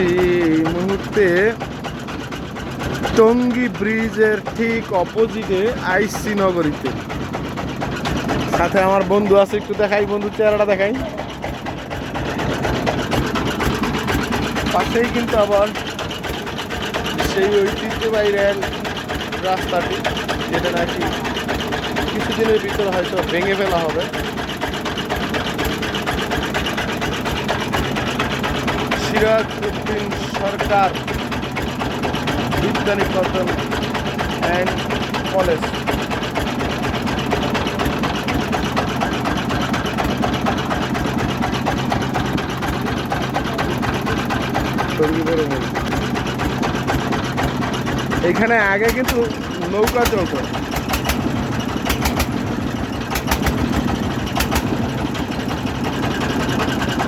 এই মুহূর্তে টঙ্গী ব্রিজের ঠিক অপোজিটে আইসি নগরীতে। সাথে আমার বন্ধু আছে, একটু দেখাই বন্ধুর চেহারাটা দেখাই। পাশেই কিন্তু আবার সেই ঐতিহ্যবাহী রেল রাস্তাটি, যেটা নাকি কিছুদিনের ভিতরে হয়তো ভেঙে ফেলা হবে। সিরাজ উদ্দিন সরকার। বিজ্ঞানী কটন অ্যান্ড কলেজ। এখানে আগে কিন্তু নৌকা চলতো।